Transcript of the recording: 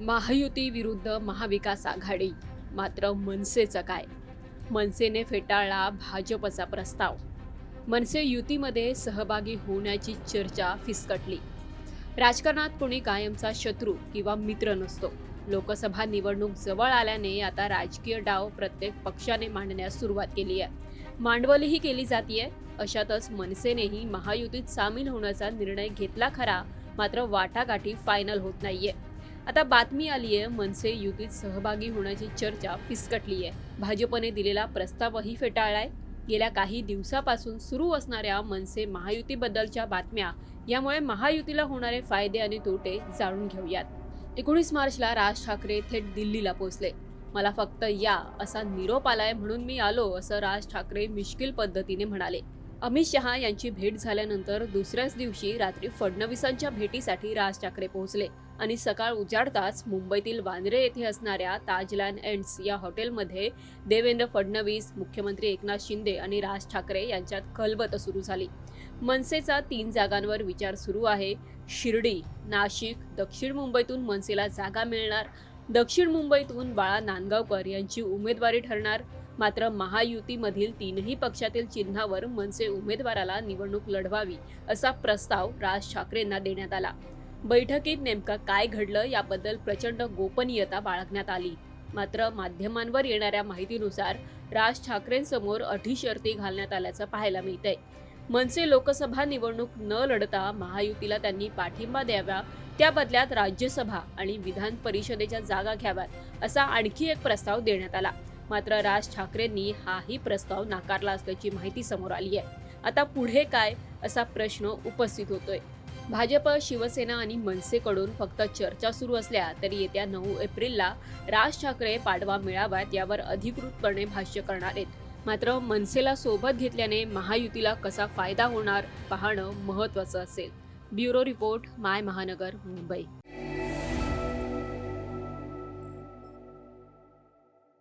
महायुती विरुद्ध महाविकास आघाडी. मात्र मनसेचं काय? मनसेने फेटाळला भाजपचा प्रस्ताव. मनसे युतीमध्ये सहभागी होण्याची चर्चा फिसकटली. राजकारणात कोणी कायमचा शत्रू किंवा मित्र नसतो. लोकसभा निवडणूक जवळ आल्याने आता राजकीय डाव प्रत्येक पक्षाने मांडण्यास सुरुवात केली आहे मांडवलीही केली जातीय. अशातच मनसेनेही महायुतीत सामील होण्याचा निर्णय घेतला खरा. मात्र वाटागाठी फायनल होत नाहीये. आता बातमी आली आहे मनसे युतीत सहभागी होण्याची चर्चा फिसकटली आहे. भाजपने दिलेला प्रस्तावही फेटाळलाय. गेल्या काही दिवसापासून सुरू असणाऱ्या मनसे महायुतीबद्दलच्या बातम्या यामुळे महायुतीला होणारे फायदे आणि तोटे जाणून घेऊयात. एकोणीस मार्चला राज ठाकरे थेट दिल्लीला पोहोचले. मला फक्त या असा निरोप आलाय म्हणून मी आलो असं राज ठाकरे मिश्किल पद्धतीने म्हणाले. अमित शहा यांची भेट झाल्यानंतर दुसऱ्याच दिवशी रात्री फडणवीसांच्या भेटीसाठी राज ठाकरे पोहोचले आणि सकाळ उजाडताच मुंबईतील वांद्रे येथे असणाऱ्या ताजलँड एंड्स या हॉटेलमध्ये देवेंद्र फडणवीस मुख्यमंत्री एकनाथ शिंदे आणि राज ठाकरे यांच्यात खलबत सुरू झाली. मनसेचा तीन जागांवर विचार सुरू आहे. शिर्डी नाशिक दक्षिण मुंबईतून मनसेला जागा मिळणार. दक्षिण मुंबईतून बाळा नांदगावकर यांची उमेदवारी ठरणार. मात्र महायुतीमधील तीनही पक्षातील चिन्हावर मनसे उमेदवाराला निवडणूक लढवावी असा प्रस्ताव राज ठाकरेंना देण्यात आला. बैठकीत नेमकं काय घडलं याबद्दल प्रचंड गोपनीयता बाळगण्यात आली. मात्र माध्यमांवर येणाऱ्या माहितीनुसार राज ठाकरेंसमोर अटी शर्ती घालण्यात आल्याचं पाहायला मिळतंय. मनसे लोकसभा निवडणूक न लढता महायुतीला त्यांनी पाठिंबा द्यावा त्या बदल्यात राज्यसभा आणि विधान परिषदेच्या जागा घ्याव्यात असा आणखी एक प्रस्ताव देण्यात आला. मात्र राज ठाकरेंनी हाही प्रस्ताव नाकारला असल्याची माहिती समोर आली आहे. आता पुढे काय असा प्रश्न उपस्थित होतोय. भाजप शिवसेना आणि मनसेकडून फक्त चर्चा सुरू असल्या तरी येत्या नऊ एप्रिलला राज ठाकरे पाडवा मेळाव्यात यावर अधिकृतपणे भाष्य करणार आहेत. मात्र मनसेला सोबत घेतल्याने महायुतीला कसा फायदा होणार पाहणं महत्वाचं असेल. ब्युरो रिपोर्ट माय महानगर मुंबई.